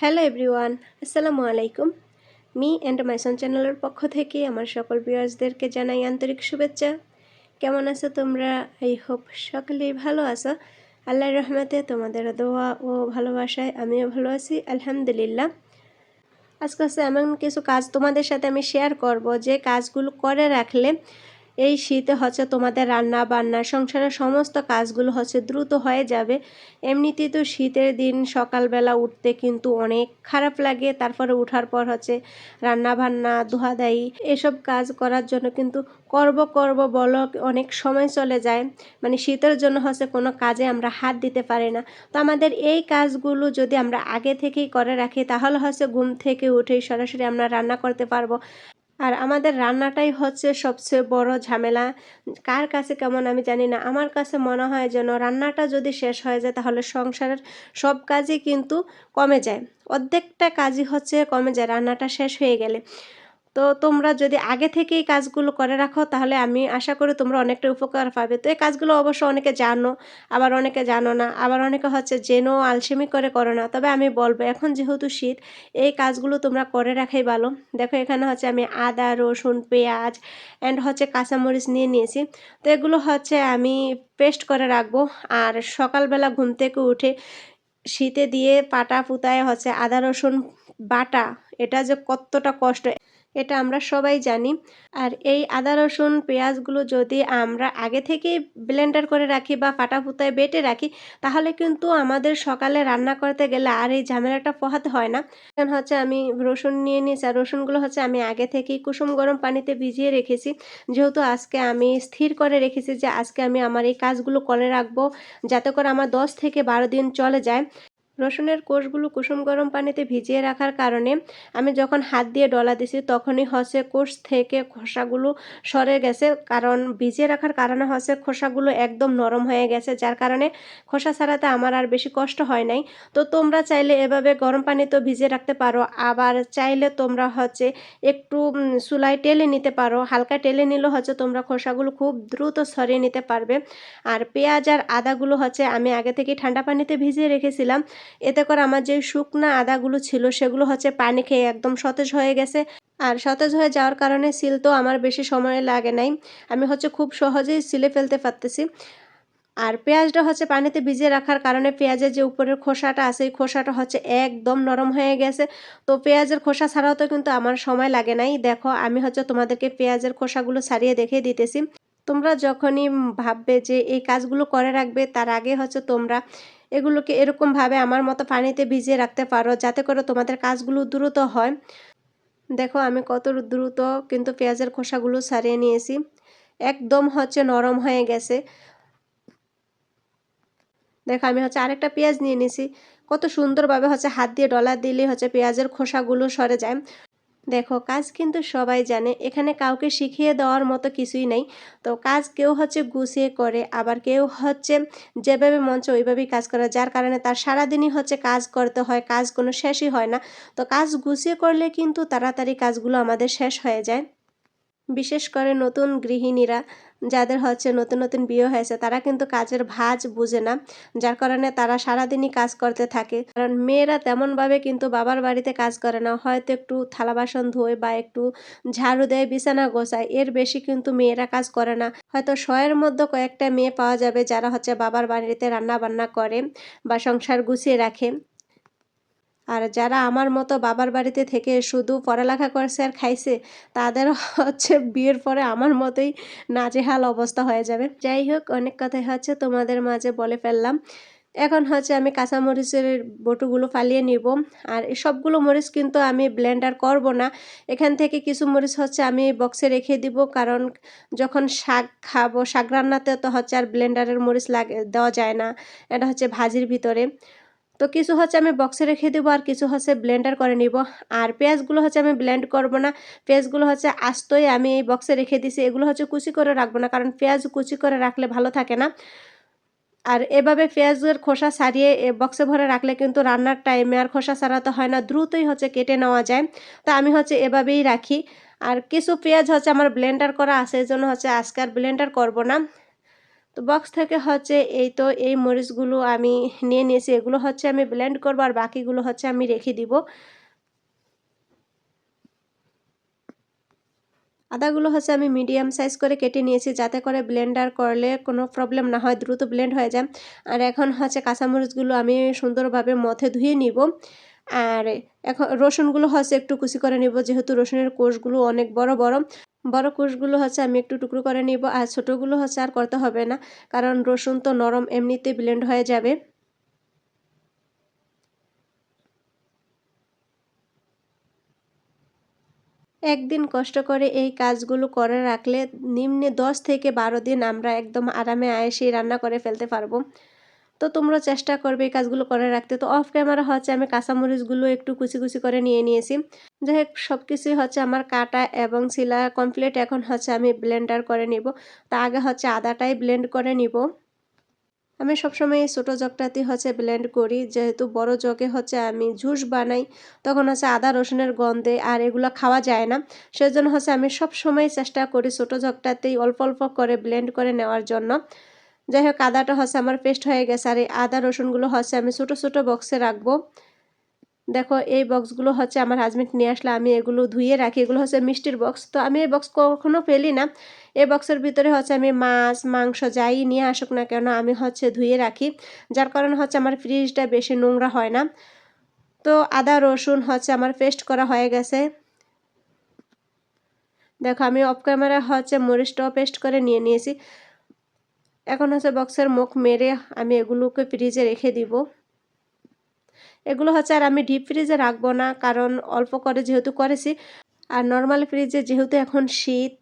Hello everyone আসসালামু আলাইকুম me and মাইসন চ্যানেলের পক্ষ থেকে আমার সকল ভিউয়ার্সদেরকে জানাই আন্তরিক শুভেচ্ছা কেমন আছো তোমরা আই হোপ সকলেই ভালো আছো আল্লাহর রহমতে তোমাদের দোয়া ও ভালোবাসায় আমিও ভালো আছি আলহামদুলিল্লাহ আজকে হচ্ছে এমন কিছু কাজ তোমাদের সাথে আমি শেয়ার করব যে কাজগুলো করে রাখলে এই শীতে হচ্ছে তোমাদের রান্না, বান্না, সংসারের সমস্ত কাজগুলো হচ্ছে দ্রুত হয়ে যাবে। এমনিতেই তো শীতের দিন সকালবেলা উঠতে কিন্তু অনেক খারাপ লাগে। তারপরে উঠার পর হচ্ছে রান্না বান্না ধোয়াদায়ী এসব কাজ করার জন্য কিন্তু করব করব বলো অনেক সময় চলে যায়। মানে শীতের জন্য হচ্ছে কোনো কাজে আমরা হাত দিতে পারি না। তো আমাদের এই কাজগুলো যদি আমরা আগে থেকেই করে রাখি, তাহলে হচ্ছে ঘুম থেকে উঠেই সরাসরি আমরা রান্না করতে পারব। আর আমাদের রান্নাটাই হচ্ছে সবচেয়ে বড় ঝামেলা। কার কাছে কেমন আমি জানি না। আমার কাছে মনে হয় যেন রান্নাটা যদি শেষ হয়ে যায় তাহলে সংসারের সব কাজই কিন্তু কমে যায়। অর্ধেকটা কাজই হচ্ছে কমে যায়, রান্নাটা শেষ হয়ে গেলে। তো তোমরা যদি আগে থেকেই কাজগুলো করে রাখো, তাহলে আমি আশা করি তোমরা অনেকটা উপকার পাবে। তো এই কাজগুলো অবশ্য অনেকে জানো, আবার অনেকে জানো না, আবার অনেকে হচ্ছে জেনো আলসেমি করে করো না। তবে আমি বলব, এখন যেহেতু শীত, এই কাজগুলো তোমরা করে রাখাই ভালো। দেখো এখানে হচ্ছে আমি আদা, রসুন, পেঁয়াজ অ্যান্ড হচ্ছে কাঁচামরিচ নিয়ে নিয়েছি। তো এগুলো হচ্ছে আমি পেস্ট করে রাখব। আর সকালবেলা ঘুম থেকে উঠে শীতে দিয়ে পাটা পুতায় হচ্ছে আদা, রসুন বাটা, এটা যে কতটা কষ্ট। এটা আমরা সবাই জানি। আর এই আদা, রসুন, পেঁয়াজগুলো যদি আমরা আগে থেকেই ব্লেন্ডার করে রাখি বা ফাটা ফুতায় বেটে রাখি, তাহলে কিন্তু আমাদের সকালে রান্না করতে গেলে আর এই ঝামেলাটা পোহাতে হয় না। কারণ হচ্ছে আমি রসুন নিয়ে নিয়েছি, আর রসুনগুলো হচ্ছে আমি আগে থেকেই কুসুম গরম পানিতে ভিজিয়ে রেখেছি। যেহেতু আজকে আমি স্থির করে রেখেছি যে আজকে আমি আমার এই কাজগুলো করে রাখব, যাতে করে আমার দশ থেকে বারো দিন চলে যায়। রসুনের কোষগুলো কুসুম গরম পানিতে ভিজিয়ে রাখার কারণে আমি যখন হাত দিয়ে ডলা দিছি, তখনই হচ্ছে কোষ থেকে খোসাগুলো সরে গেছে। কারণ ভিজিয়ে রাখার কারণে হচ্ছে খোসাগুলো একদম নরম হয়ে গেছে, যার কারণে খোসা ছাড়াতে আমার আর বেশি কষ্ট হয় নাই। তো তোমরা চাইলে এভাবে গরম পানিতে ভিজিয়ে রাখতে পারো। আবার চাইলে তোমরা হচ্ছে একটু চুলাই টেলে নিতে পারো। হালকা টেলে নিলে হচ্ছে তোমরা খোসাগুলো খুব দ্রুত সরিয়ে নিতে পারবে। আর পেঁয়াজ আর আদাগুলো হচ্ছে আমি আগে থেকে ঠান্ডা পানিতে ভিজিয়ে রেখেছিলাম। এতে করে আমার যে শুকনা আদাগুলো ছিল সেগুলো হচ্ছে পানি খেয়ে একদম সতেজ হয়ে গেছে। আর সতেজ হয়ে যাওয়ার কারণে সিল তো আমার বেশি সময় লাগে নাই। আমি হচ্ছে খুব সহজেই সিলে ফেলতে পারতেছি। আর পেঁয়াজটা হচ্ছে পানিতে ভিজিয়ে রাখার কারণে পেঁয়াজের যে উপরের খোসাটা আছে, এই খোসাটা হচ্ছে একদম নরম হয়ে গেছে। তো পেঁয়াজের খোসা ছাড়াও তো কিন্তু আমার সময় লাগে নাই। দেখো, আমি হচ্ছে তোমাদেরকে পেঁয়াজের খোসাগুলো ছাড়িয়ে দেখিয়ে দিতেছি। তোমরা যখনই ভাববে যে এই কাজগুলো করে রাখবে, তার আগে হচ্ছে তোমরা এগুলোকে এরকমভাবে আমার মতো পানিতে ভিজিয়ে রাখতে পারো, যাতে করে তোমাদের কাজগুলো দ্রুত হয়। দেখো, আমি কত দ্রুত কিন্তু পেঁয়াজের খোসাগুলো সারিয়ে নিয়েছি। একদম হচ্ছে নরম হয়ে গেছে। দেখো, আমি হচ্ছে আরেকটা পেঁয়াজ নিয়ে নিয়েছি কত সুন্দরভাবে হচ্ছে হাত দিয়ে ডলা দিলে হচ্ছে পেঁয়াজের খোসাগুলো সরে যায়। দেখো, কাজ কিন্তু সবাই জানে। এখানে কাউকে শিখিয়ে দেওয়ার মতো কিছুই নেই। তো কাজ কেউ হচ্ছে গুছিয়ে করে, আবার কেউ হচ্ছে যেভাবে মঞ্চ ওইভাবেই কাজ করে। যার কারণে তার সারাদিনই হচ্ছে কাজ করতে হয়, কাজ কোনো শেষই হয় না। তো কাজ গুছিয়ে করলে কিন্তু তাড়াতাড়ি কাজগুলো আমাদের শেষ হয়ে যায়। বিশেষ করে নতুন গৃহিণীরা যাদের হচ্ছে নতুন নতুন বিয়ে হয়েছে, তারা কিন্তু কাজের ভাজ বুঝে না। যার কারণে তারা সারাদিনই কাজ করতে থাকে। কারণ মেয়েরা তেমনভাবে কিন্তু বাবার বাড়িতে কাজ করে না। হয়তো একটু থালা বাসন ধোয় বা একটু ঝাড়ু দেয় বিছানা গোছায়, এর বেশি কিন্তু মেয়েরা কাজ করে না। হয়তো শয়ের মধ্যে কয়েকটা মেয়ে পাওয়া যাবে যারা হচ্ছে বাবার বাড়িতে রান্না বান্না করে বা সংসার গুছিয়ে রাখে। আর যারা আমার মতো বাবার বাড়িতে থেকে শুধু পড়ালেখা করছে আর খাইছে তাদের হচ্ছে বিয়ের পরে আমার মতোই নাজেহাল অবস্থা হয়ে যাবে। যাই হোক, অনেক কথাই হচ্ছে, তোমাদের মাঝে বলে ফেললাম। এখন হচ্ছে আমি কাঁচামরিচের বটুগুলো ফালিয়ে নিব। আর সবগুলো মরিচ কিন্তু আমি ব্লেন্ডার করব না। এখান থেকে কিছু মরিচ হচ্ছে আমি বক্সে রেখে দিব, কারণ যখন শাক খাব, শাক রান্নাতে তো হচ্ছে আর ব্লেন্ডারের মরিচ লাগে, দেওয়া যায় না। এটা হচ্ছে ভাজির ভিতরে। তো কিছু হচ্ছে আমি বক্সে রেখে দেবো আর কিছু হচ্ছে ব্লেন্ডার করে নিব। আর পেঁয়াজগুলো হচ্ছে আমি ব্লেন্ড করব না। পেঁয়াজগুলো হচ্ছে আস্তই আমি এই বক্সে রেখে দিছি। এগুলো হচ্ছে কুচি করে রাখব না কারণ পেঁয়াজ কুচি করে রাখলে ভালো থাকে না। আর এভাবে পেঁয়াজের খোসা ছাড়িয়ে বক্সে ভরে রাখলে কিন্তু রান্নার টাইমে আর খোসা ছাড়াতে হয় না। দ্রুতই হচ্ছে কেটে নেওয়া যায়। তো আমি হচ্ছে এভাবেই রাখি। আর কিছু পেঁয়াজ হচ্ছে আমার ব্লেন্ডার করা আছে। এই জন্য হচ্ছে আজকে আর ব্লেন্ডার করব না। তো বক্স থেকে হচ্ছে এই তো এই মরিচগুলো আমি নিয়ে নিয়েছি। এগুলো হচ্ছে আমি ব্লেন্ড করব আর বাকিগুলো হচ্ছে আমি রেখে দিব। আদাগুলো হচ্ছে আমি মিডিয়াম সাইজ করে কেটে নিয়েছি যাতে করে ব্লেন্ডার করলে কোনো প্রবলেম না হয়, দ্রুত ব্লেন্ড হয়ে যায়। আর এখন হচ্ছে কাঁচামরিচগুলো আমি সুন্দরভাবে মথে ধুয়ে নিব। আর এখন রসুনগুলো হচ্ছে একটু কুচি করে নিব, যেহেতু রসুনের কোষগুলো অনেক বড় বড়। বড় কোষগুলো হচ্ছে আমি একটু টুকরো করে নিব, আর ছোটোগুলো হচ্ছে আর করতে হবে না, কারণ রসুন তো নরম এমনিতে ব্লেন্ড হয়ে যাবে। একদিন কষ্ট করে এই কাজগুলো করে রাখলে নিম্নে দশ থেকে বারো দিন আমরা একদম আরামে আয়েসে রান্না করে ফেলতে পারব। তো তোমরা চেষ্টা করবে এই কাজগুলো করে রাখতে। তো অফ ক্যামেরা হচ্ছে আমি কাঁচামরিচগুলো একটু কুচি কুচি করে নিয়ে নিয়েছি। যাই হোক সব কিছুই হচ্ছে আমার কাটা এবং শিলা কমপ্লিট এখন হচ্ছে আমি ব্লেন্ডার করে নিব। তা আগে হচ্ছে আদাটাই ব্লেন্ড করে নিব। আমি সবসময় এই ছোটো জগটাতেই হচ্ছে ব্লেন্ড করি। যেহেতু বড় জগে হচ্ছে আমি জুস বানাই, তখন হচ্ছে আদা, রসুনের গন্ধে আর এগুলো খাওয়া যায় না। সেজন্য হচ্ছে আমি সবসময় চেষ্টা করি ছোটো জগটাতেই অল্প অল্প করে ব্লেন্ড করে নেওয়ার জন্য। যাই হোক আদাটা হচ্ছে আমার পেস্ট হয়ে গেছে। আর এই আদা রসুনগুলো হচ্ছে আমি ছোটো ছোটো বক্সে রাখব। দেখো, এই বক্সগুলো হচ্ছে আমার হাজব্যান্ড নিয়ে আসলে আমি এগুলো ধুয়ে রাখি। এগুলো হচ্ছে মিষ্টির বক্স তো আমি এই বক্স কখনো ফেলি না। এই বক্সের ভিতরে হচ্ছে আমি মাছ, মাংস যাই নিয়ে আসুক না কেন, আমি হচ্ছে ধুয়ে রাখি। যার কারণে হচ্ছে আমার ফ্রিজটা বেশি নোংরা হয় না। তো আদা, রসুন হচ্ছে আমার পেস্ট করা হয়ে গেছে। দেখো, আমি অফ ক্যামেরা হচ্ছে মরিচটাও পেস্ট করে নিয়ে নিয়েছি। এখন হচ্ছে বক্সের মুখ মেরে আমি এগুলোকে ফ্রিজে রেখে দিব। এগুলো হচ্ছে আর আমি ডিপ ফ্রিজে রাখব না, কারণ অল্প করে যেহেতু করেছি, আর নর্মাল ফ্রিজে যেহেতু এখন শীত,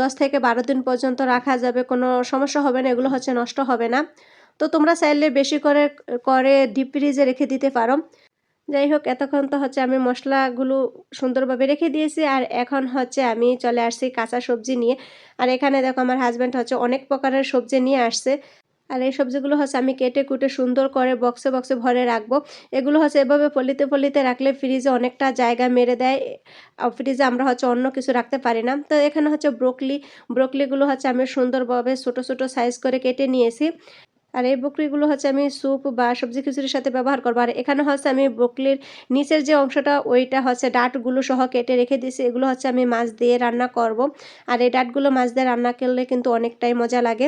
দশ থেকে বারো দিন পর্যন্ত রাখা যাবে, কোনো সমস্যা হবে না, এগুলো হচ্ছে নষ্ট হবে না। তো তোমরা চাইলে বেশি করে করে ডিপ ফ্রিজে রেখে দিতে পারো। যাই হোক এতক্ষণ তো হচ্ছে আমি মশলাগুলো সুন্দরভাবে রেখে দিয়েছি আর এখন হচ্ছে আমি চলে আসছি কাঁচা সবজি নিয়ে। আর এখানে দেখো আমার হাজব্যান্ড হচ্ছে অনেক প্রকারের সবজি নিয়ে আসছে। আর এই সবজিগুলো হচ্ছে আমি কেটে কুটে সুন্দর করে বক্সে বক্সে ভরে রাখব। এগুলো হচ্ছে এভাবে ফলিতে ফলিতে রাখলে ফ্রিজে অনেকটা জায়গা মেরে দেয়। ফ্রিজে আমরা হচ্ছে অন্য কিছু রাখতে পারি না। তো এখানে হচ্ছে ব্রোকলি ব্রোকলিগুলো হচ্ছে আমি সুন্দরভাবে ছোটো ছোটো সাইজ করে কেটে নিয়েছি। আর এই বকরিগুলো হচ্ছে আমি স্যুপ বা সবজি খিচুড়ির সাথে ব্যবহার করব। আর এখানে হচ্ছে আমি বকলির নিচের যে অংশটা, ওইটা হচ্ছে ডাটগুলো সহ কেটে রেখে দিয়েছি। এগুলো হচ্ছে আমি মাছ দিয়ে রান্না করব। আর এই ডাটগুলো মাছ দিয়ে রান্না করলে কিন্তু অনেকটাই মজা লাগে।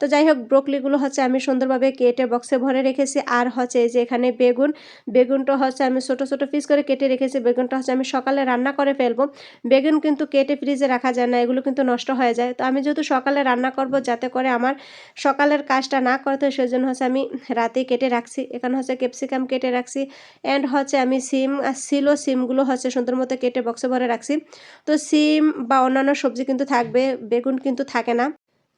তো যাই হোক ব্রোকলিগুলো হচ্ছে আমি সুন্দরভাবে কেটে বক্সে ভরে রেখেছি। আর হচ্ছে যে এখানে বেগুন, বেগুনটা হচ্ছে আমি ছোট ছোট পিস করে কেটে রেখেছি। বেগুনটা হচ্ছে আমি সকালে রান্না করে ফেলব। বেগুন কিন্তু কেটে ফ্রিজে রাখা যায় না, এগুলো কিন্তু নষ্ট হয়ে যায়। তো আমি যেহেতু সকালে রান্না করব, যাতে করে আমার সকালের কাজটা না করতে হয়, সেজন্য হচ্ছে আমি রাতে কেটে রাখছি। এখানে হচ্ছে ক্যাপসিকাম কেটে রাখছি। অ্যান্ড হচ্ছে আমি সিম, ছিল সিমগুলো হচ্ছে সুন্দর মতো কেটে বক্সে ভরে রাখছি। তো সিম বা অন্যান্য সবজি কিন্তু থাকবে, বেগুন কিন্তু থাকে না।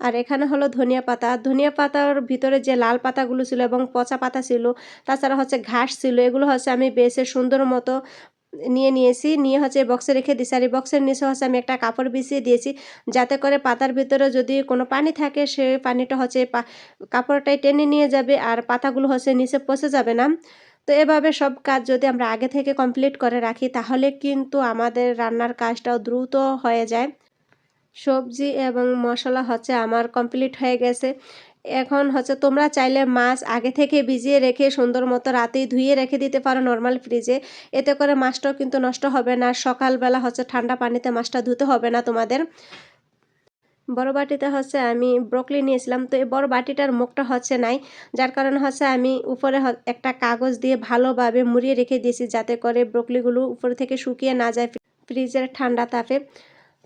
আর এখানে হলো ধনিয়া পাতা। ধনিয়া পাতার ভিতরে যে লাল পাতাগুলো ছিল এবং পচা পাতা ছিল, তাছাড়া হচ্ছে ঘাস ছিল, এগুলো হচ্ছে আমি বেছে সুন্দর মতো নিয়ে নিয়েছি। নিয়ে হচ্ছে বক্সে রেখে দিয়েছি। আর এই বক্সের নিচে হচ্ছে আমি একটা কাপড় বিছিয়ে দিয়েছি, যাতে করে পাতার ভিতরে যদি কোনো পানি থাকে, সে পানিটা হচ্ছে কাপড়টাই টেনে নিয়ে যাবে আর পাতাগুলো হচ্ছে নিচে পচে যাবে না। তো এভাবে সব কাজ যদি আমরা আগে থেকে কমপ্লিট করে রাখি, তাহলে কিন্তু আমাদের রান্নার কাজটাও দ্রুত হয়ে যায়। সবজি এবং মশলা হচ্ছে আমার কমপ্লিট হয়ে গেছে। এখন হচ্ছে তোমরা চাইলে মাছ আগে থেকে ভিজিয়ে রেখে সুন্দর মতো রাতেই ধুয়ে রেখে দিতে পারো নর্মাল ফ্রিজে এতে করে মাছটাও কিন্তু নষ্ট হবে না, সকালবেলা হচ্ছে ঠান্ডা পানিতে মাছটা ধুতে হবে না তোমাদের। বড় বাটিতে হচ্ছে আমি ব্রকলি নিয়েছিলাম, তো এই বড় বাটিটার মুখটা হচ্ছে নাই, যার কারণে হচ্ছে আমি উপরে একটা কাগজ দিয়ে ভালোভাবে মুড়িয়ে রেখে দিয়েছি যাতে করে ব্রকলিগুলো উপর থেকে শুকিয়ে না যায় ফ্রিজের ঠান্ডা তাপে।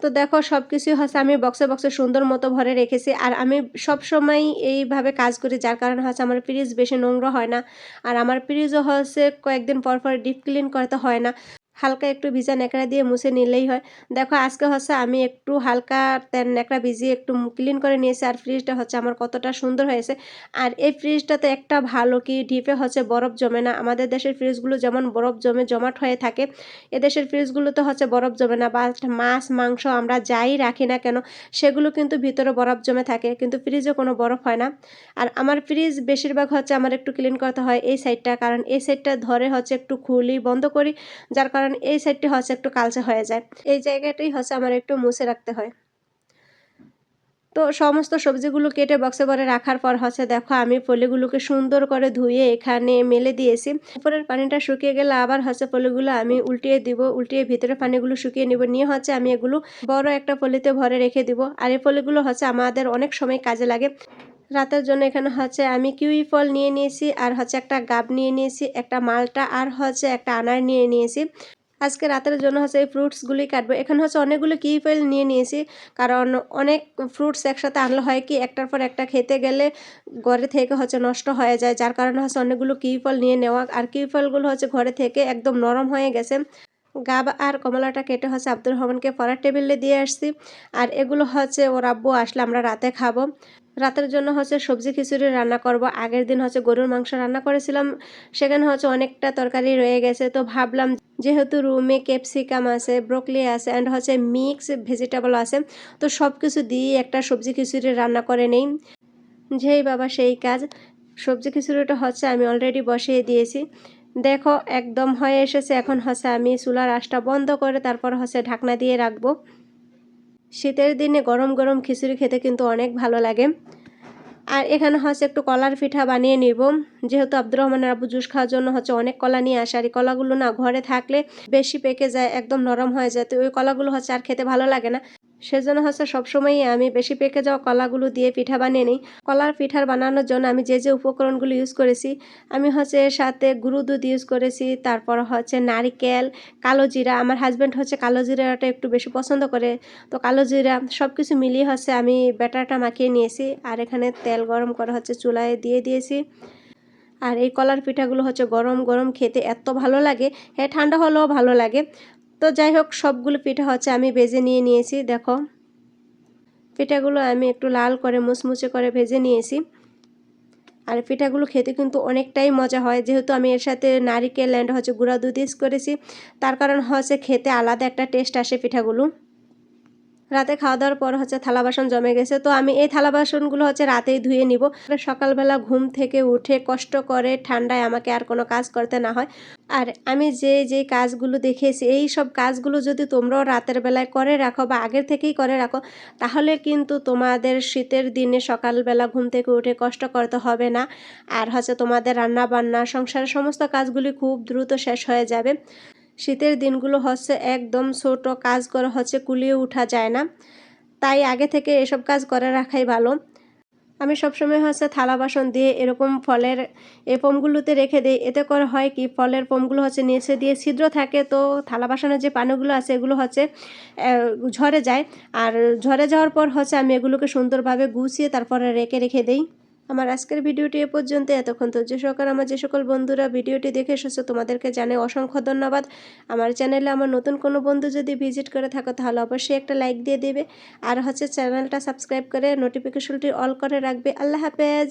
তো দেখো সব কিছুই হচ্ছে আমি বক্সে বক্সে সুন্দর মতো ভরে রেখেছি। আর আমি সব সময় এইভাবে কাজ করি, যার কারণে হচ্ছে আমার ফ্রিজ বেশি নোংরা হয় না। আর আমার ফ্রিজও হচ্ছে কয়েকদিন পর পর ডিপ ক্লিন করতে হয় না। হালকা একটু ভিজা ন্যাকড়া দিয়ে মুছে নিলেই হয়। দেখো, আজকে হচ্ছে আমি একটু হালকা ন্যাকড়া ভিজিয়ে একটু ক্লিন করে নিয়েছি আর ফ্রিজটা হচ্ছে আমার কতটা সুন্দর হয়েছে। আর এই ফ্রিজটাতে একটা ভালো কি ঢিপে হচ্ছে বরফ জমে না। আমাদের দেশের ফ্রিজগুলো যেমন বরফ জমে জমাট হয়ে থাকে, এদেশের ফ্রিজগুলোতে হচ্ছে বরফ জমে না। বা মাছ, মাংস আমরা যাই রাখি না কেন, সেগুলো কিন্তু ভিতরে বরফ জমে থাকে। কিন্তু ফ্রিজে কোনো বরফ হয় না। আর আমার ফ্রিজ বেশিরভাগ হচ্ছে আমার একটু ক্লিন করতে হয় এই সাইডটা। কারণ এই সাইডটা ধরে হচ্ছে একটু খুলি বন্ধ করি। যার কারণে কারণ এই সাইডটি হচ্ছে একটু কালচে হয়ে যায়। এই জায়গাটাই হচ্ছে আমার একটু মুছে রাখতে হয়। তো সমস্ত সবজিগুলো কেটে বক্সে ভরে রাখার পর হচ্ছে দেখো আমি পলিগুলোকে সুন্দর করে ধুয়ে এখানে মেলে দিয়েছি। উপরের পানিটা শুকিয়ে গেলে আবার হচ্ছে পলিগুলো আমি উল্টিয়ে দিব, উল্টিয়ে ভিতরে পানিগুলো শুকিয়ে নিব। নিয়ে হচ্ছে আমি এগুলো বড় একটা পলিতে ভরে রেখে দিব। আর এই পলিগুলো হচ্ছে আমাদের অনেক সময় কাজে লাগে। রাতের জন্য এখানে হচ্ছে আমি কিউই ফল নিয়ে নিয়েছি আর হচ্ছে একটা গাব নিয়ে নিয়েছি, একটা মালটা আর হচ্ছে একটা আনার নিয়ে নিয়েছি। আজকে রাতের জন্য হচ্ছে এই ফ্রুটসগুলি কাটবো। এখানে হচ্ছে অনেকগুলো কি ফেল নিয়ে নিয়েছি। কারণ অনেক ফ্রুটস একসাথে আনলে হয় কি, একটার পর একটা খেতে গেলে ঘরে থেকে হচ্ছে নষ্ট হয়ে যায়। যার কারণে হচ্ছে অনেকগুলো কি ফল নিয়ে নেওয়া। আর কি ফলগুলো হচ্ছে ঘরে থেকে একদম নরম হয়ে গেছে। গাব আর কমলাটা কেটে হচ্ছে আব্দুর রহমানকে পড়ার টেবিলে দিয়ে আসছি। আর এগুলো হচ্ছে ওর আব্বু আসলে আমরা রাতে খাব। রাতের জন্য হচ্ছে সবজি খিচুড়ি রান্না করব। আগের দিন হচ্ছে গরুর মাংস রান্না করেছিলাম। সেখানে হচ্ছে অনেকটা তরকারি রয়ে গেছে। তো ভাবলাম যেহেতু রুমে ক্যাপসিকাম আছে, ব্রোকলি আছে অ্যান্ড হচ্ছে মিক্স ভেজিটেবল আছে, তো সব কিছু দিয়ে একটা সবজি খিচুড়ি রান্না করে নেই। যেই বাবা সেই কাজ। সবজি খিচুড়িটা হচ্ছে আমি অলরেডি বসিয়ে দিয়েছি। দেখো, একদম হয়ে এসেছে। এখন হচ্ছে আমি চুলার আশটা বন্ধ করে তারপর হচ্ছে ঢাকনা দিয়ে রাখব। শীতের দিনে গরম গরম খিচুড়ি খেতে কিন্তু অনেক ভালো লাগে। আর এখানে হচ্ছে একটু কলার পিঠা বানিয়ে নিব। যেহেতু আব্দুর রহমানের আবু জুস খাওয়ার জন্য হচ্ছে অনেক কলা নিয়ে আসে, আর এই কলাগুলো না ঘরে থাকলে বেশি পেকে যায়, একদম নরম হয়ে যায়। তো ওই কলাগুলো হচ্ছে আর খেতে ভালো লাগে না। সেজন্য হচ্ছে সবসময়ই আমি বেশি পেকে যাওয়া কলাগুলো দিয়ে পিঠা বানিয়ে নিই। কলার পিঠার বানানোর জন্য আমি যে যে উপকরণগুলো ইউজ করেছি, আমি হচ্ছে সাথে গুঁড়ো দুধ ইউজ করেছি, তারপর হচ্ছে নারিকেল, কালো জিরা। আমার হাজব্যান্ড হচ্ছে কালো জিরাটা একটু বেশি পছন্দ করে। তো কালো জিরা সব কিছু মিলিয়ে হচ্ছে আমি ব্যাটারটা মাখিয়ে নিয়েছি আর এখানে তেল গরম করে হচ্ছে চুলায় দিয়ে দিয়েছি। আর এই কলার পিঠাগুলো হচ্ছে গরম গরম খেতে এত ভালো লাগে। হ্যাঁ ঠান্ডা হলেও ভালো লাগে। তো যাই হোক, সবগুলো পিঠা হচ্ছে আমি ভেজে নিয়ে নিয়েছি, দেখো। পিঠাগুলো আমি একটু লাল করে মুচমুচে করে ভেজে নিয়েছি। আর পিঠাগুলো খেতে কিন্তু অনেকটাই মজা হয়, যেহেতু আমি এর সাথে নারিকেল অ্যান্ড হচ্ছে গুঁড়া দুধ ইউজ করেছি, তার কারণ হচ্ছে খেতে আলাদা একটা টেস্ট আসে পিঠাগুলো। রাতে খাওয়া দাওয়ার পর হচ্ছে থালা বাসন জমে গেছে। তো আমি এই থালা বাসনগুলো হচ্ছে রাতেই ধুয়ে নিব। সকালবেলা ঘুম থেকে উঠে কষ্ট করে ঠান্ডায় আমাকে আর কোনো কাজ করতে না হয়। আর আমি যে যে কাজগুলো দেখেছি, এই সব কাজগুলো যদি তোমরাও রাতের বেলায় করে রাখো বা আগের থেকেই করে রাখো, তাহলে কিন্তু তোমাদের শীতের দিনে সকালবেলা ঘুম থেকে উঠে কষ্ট করতে হবে না। আর হচ্ছে তোমাদের রান্না বান্না সংসারের সমস্ত কাজগুলি খুব দ্রুত শেষ হয়ে যাবে। শীতের দিনগুলো হচ্ছে একদম ছোট, কাজ করে হচ্ছে, কুলিয়ে উঠা যায় না। তাই আগে থেকে এসব কাজ করে রাখাই ভালো। আমি সবসময় হচ্ছে থালা বাসন দিয়ে এরকম ফলের এই পমগুলোতে রেখে দিই। এতে করে হয় কি, ফলের পমগুলো হচ্ছে নিচে দিয়ে ছিদ্র থাকে, তো থালা বাসনের যে পানিগুলো আছে, এগুলো হচ্ছে ঝরে যায়। আর ঝরে যাওয়ার পর হচ্ছে আমি এগুলোকে সুন্দরভাবে গুছিয়ে তারপরে রেখে রেখে দিই। আমার আজকের ভিডিওটি এ পর্যন্ত। এতক্ষণ তো যে সকল আমার যে সকল বন্ধুরা ভিডিওটি দেখে এসেছ, তোমাদেরকে জানে অসংখ্য ধন্যবাদ। আমার চ্যানেলে আমার নতুন কোনো বন্ধু যদি ভিজিট করে থাকো, তাহলে অবশ্যই একটা লাইক দিয়ে দেবে। আর হচ্ছে চ্যানেলটা সাবস্ক্রাইব করে নোটিফিকেশনটি অল করে রাখবে। আল্লাহ হাফেজ।